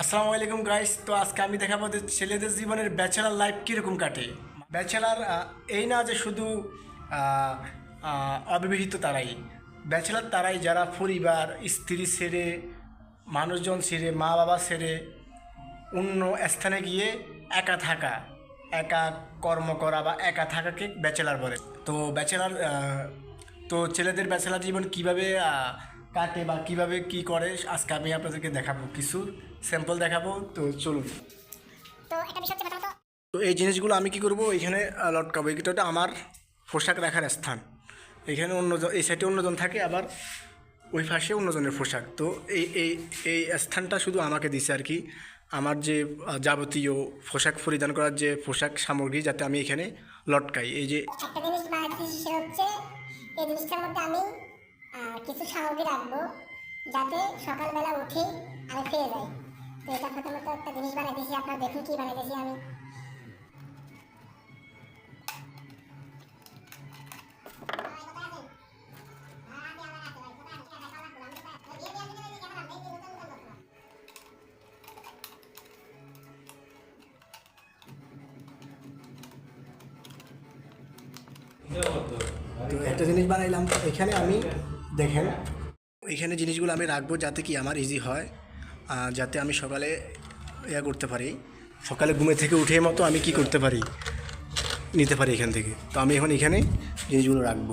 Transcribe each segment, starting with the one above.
আসসালামু আলাইকুম গাইস তো আজকে আমি দেখাবো যে ছেলেদের জীবনের ব্যাচেলার লাইফ কীরকম কাটে। ব্যাচেলার এই না যে শুধু অবিবাহিত তারাই। ব্যাচেলার তারাই যারা পরিবার, স্ত্রী ছেড়ে, মানুষজন ছেড়ে মা বাবা ছেড়ে অন্য স্থানে গিয়ে একা থাকা, একা কর্ম করা বা একা থাকাকে ব্যাচেলার বলে। তো ব্যাচেলার তো ছেলেদের ব্যাচেলার জীবন কীভাবে কাটে বা কীভাবে কি করে, আজকে আমি আপনাদেরকে দেখাবো কিছু। স্যাম্পল দেখাবো তো চলুন। তো একটা বিষয় হচ্ছে প্রথমত তো এই জিনিসগুলো আমি কি করব? এখানে লটকাবো। এটা আমার পোশাক রাখার স্থান। এখানে অন্যজন এই সাইডে অন্যজন থাকে আবার ওই পাশে অন্যজনের পোশাক। তো এই এই এই স্থানটা শুধু আমাকে দিছে আর কি। আমার যে যাবতীয় পোশাক পরিধান করার যে পোশাক সামগ্রী যাতে আমি এখানে লটকাই। এই যে একটা জিনিস হচ্ছে এই জিনিসটার মধ্যে আমি কিছু সামগ্রী রাখব যাতে সকালবেলা উঠে আমি পেয়ে যাই। এটা একটা জিনিস আপনারা দেখুন কি আমি। তো একটা জিনিস বানাইলাম, এখানে আমি দেখেন, এখানে জিনিসগুলো আমি রাখব যাতে কি আমার ইজি হয়। যাতে আমি সকালে ইয়া করতে পারি। সকালে ঘুমে থেকে উঠে মতো আমি কি করতে পারি? নিতে পারি এখান থেকে। তো আমি এখন এখানে জিনিসগুলো রাখব।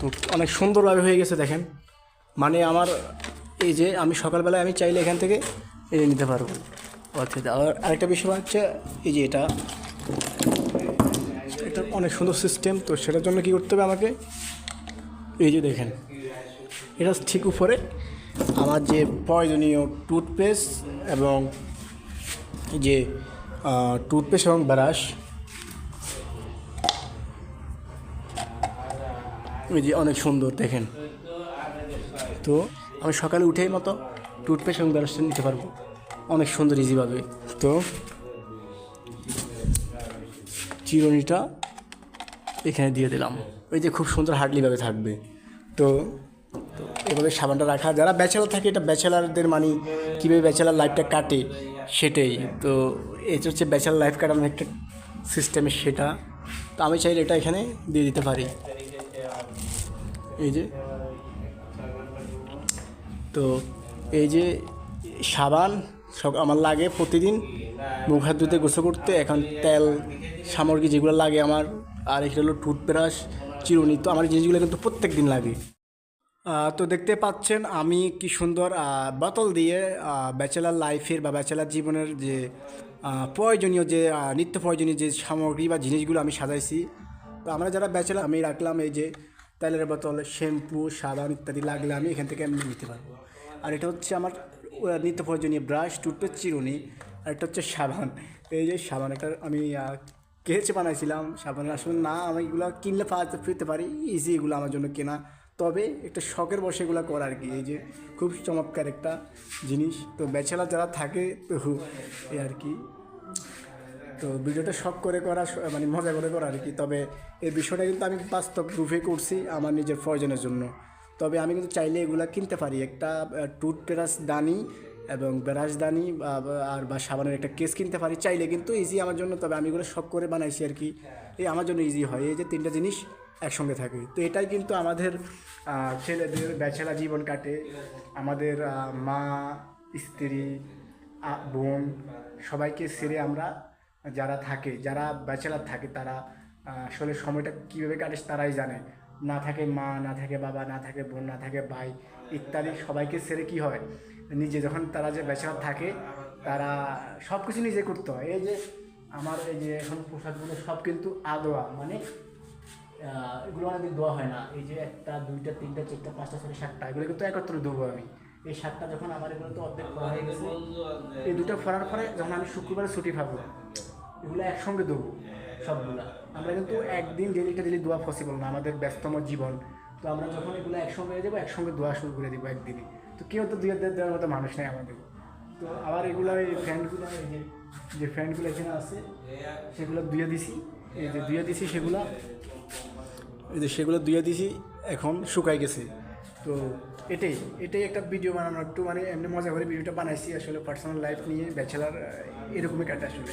তো অনেক সুন্দরভাবে হয়ে গেছে, দেখেন। মানে আমার এই যে আমি সকালবেলায় আমি চাইলে এখান থেকে যে নিতে পারব। আচ্ছা আর আরেকটা বিষয় হচ্ছে, এই যে এটা এটা অনেক সুন্দর সিস্টেম তো সেটার জন্য কী করতে হবে আমাকে? এই যে দেখেন, এটা ঠিক উপরে আমার যে প্রয়োজনীয় টুথপেস্ট এবং যে টুথপেস্ট এবং ব্রাশ ওই যে অনেক সুন্দর, দেখেন। তো আমি সকালে উঠেই মতো টুথপেস্ট এবং ব্রাশটা নিতে পারব। অনেক সুন্দর ইজিভাবে তো চিরুনিটা এখানে দিয়ে দিলাম। ওই যে খুব সুন্দর হার্ডলিভাবে থাকবে। তো তো এভাবে সাবানটা রাখা, যারা ব্যাচেলার থাকে, এটা ব্যাচেলারদের মানে কীভাবে ব্যাচেলার লাইফটা কাটে, সেটাই। তো এটা হচ্ছে ব্যাচেলার লাইফ কাটানোর একটা সিস্টেমের সেটা। তো আমি চাইলে এটা এখানে দিয়ে দিতে পারি। এই যে। তো এই যে সাবান সব আমার লাগে প্রতিদিন, মুখ হাত ধুতে, গোসল করতে, এখন তেল, সামগ্রী যেগুলো লাগে আমার, আর এখানে হলো টুথব্রাশ, চিরুনি, তো আমার জিনিসগুলো কিন্তু প্রত্যেক দিন লাগে তো দেখতে পাচ্ছেন আমি কি সুন্দর বোতল দিয়ে ব্যাচেলার লাইফের বা ব্যাচেলার জীবনের যে প্রয়োজনীয় যে নিত্য প্রয়োজনীয় যে সামগ্রী বা জিনিসগুলো আমি সাজাইছি। তো আমরা যারা ব্যাচেলার আমি রাখলাম এই যে তেলের বোতল, শ্যাম্পু, সাবান ইত্যাদি লাগলে আমি এখান থেকে আমি নিতে পারব। আর এটা হচ্ছে আমার নিত্য প্রয়োজনীয় ব্রাশ, টুথপেস্ট, চিরুনি, আর এটা হচ্ছে সাবান। এই যে সাবান একটা আমি কেচে বানাইছিলাম। সাবান আসলে না, আমি এগুলো কিনলে পাওয়াতে পেতে পারি ইজি এগুলো আমার জন্য কেনা। তবে একটা শখের বসে এগুলো করা আর কি, এই যে খুব চমৎকার একটা জিনিস। তো ব্যাচেলার যারা থাকে তো এই আর কি। তো ভিডিওটা শখ করে করা মানে মজা করে করা আর কি। তবে এই বিষয়টা কিন্তু আমি বাস্তব রূপে করছি আমার নিজের প্রয়োজনের জন্য। তবে আমি কিন্তু চাইলে এগুলো কিনতে পারি। একটা টুথব্রাশ দানি এবং ব্রাশ দানি, বা- বা- আর, বা সাবানের একটা কেস কিনতে পারি। চাইলে কিন্তু ইজি আমার জন্য, তবে আমি এগুলো শখ করে বানাইছি আর কি। এই আমার জন্য ইজি হয়। এই যে তিনটা জিনিস একসঙ্গে থাকে। তো এটাই কিন্তু আমাদের ছেলেদের ব্যাচেলা জীবন কাটে। আমাদের মা, স্ত্রী বোন, সবাইকে ছেড়ে আমরা যারা থাকে, যারা ব্যাচেলার থাকে, তারা আসলে সময়টা কীভাবে কাটে তারাই জানে। না থাকে মা, না থাকে বাবা, না থাকে বোন, না থাকে ভাই ইত্যাদি, সবাইকে ছেড়ে কি হয়? নিজে যখন তারা যে ব্যাচেলার থাকে, তারা সব কিছু নিজে করতে হয়। এই যে আমার এই যে এখন পোশাকগুলো সব কিন্তু আদোয়া মানে এগুলো অনেকদিন দেওয়া হয় না। এই যে একটা, দুইটা, তিনটা, চারটা, পাঁচটা, ছয়টা, সাতটা, এগুলো কিন্তু একত্র দেবো আমি। এই সাতটা যখন আমার এগুলো তো অর্ধেক পড়া হয়ে গেছে, এই দুটো ফরার পরে যখন আমি শুক্রবারে ছুটি পাবো এগুলো একসঙ্গে দেবো সবগুলা। আমরা কিন্তু একদিন ডেলিটা ডেলি দোয়া পসিবল না, আমাদের ব্যস্তম জীবন। তো আমরা যখন এগুলো একসঙ্গে যাব, একসঙ্গে দোয়া শুরু করে দেবো একদিনই তো কেউ তো দুই হাজার দেওয়ার মতো মানুষ নেই আমাদের। তো আবার এগুলো এই ফ্যানগুলো যে ফ্যানগুলো এখানে আছে, সেগুলো ধুয়ে দিছি। এই যে ধুয়ে দিছি সেগুলো। এই যে সেগুলো ধুয়ে দিছি, এখন শুকাই গেছে। তো এটাই এটাই একটা ভিডিও বানানো একটু মানে এমনি মজা করে ভিডিওটা বানাইছি আসলে পার্সোনাল লাইফ নিয়ে ব্যাচেলার এরকমই কাটে আসলে।